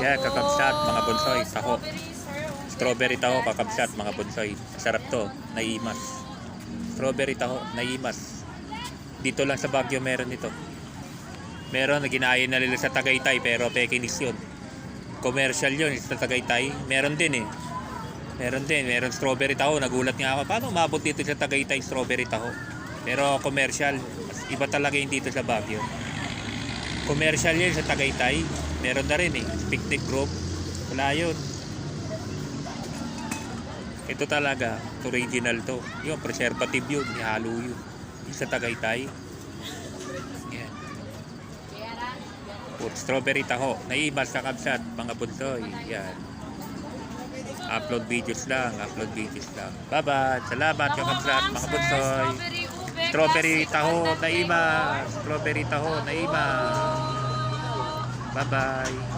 Yan, kakabsat, mga bonsoy, taho. Strawberry taho, kakabsat, mga bonsoy. Sarap to, naimas. Strawberry taho, naimas. Dito lang sa Baguio meron ito. Meron, ginaya na nila sa Tagaytay, pero Pekinis yun. Commercial yun, sa Tagaytay. Meron din eh. Meron din, meron strawberry taho. Nagulat nga ako, paano umabot dito sa Tagaytay strawberry taho? Pero commercial, iba talaga yung dito sa Baguio. Commercial yun sa Tagaytay. Meron na rin eh, picnic group. Wala yun. Ito talaga, original to. Yung preservative yun, ihalo yun. Yung sa Tagaytay. Yan. Puro strawberry taho. Naibas sa kabsat, mga bunsoy. Yan. Upload videos lang, upload videos lang. Bye-bye. Salamat ka kabsat, mga bunsoy. Strawberry taho, naima. Strawberry taho, naima. Bye-bye.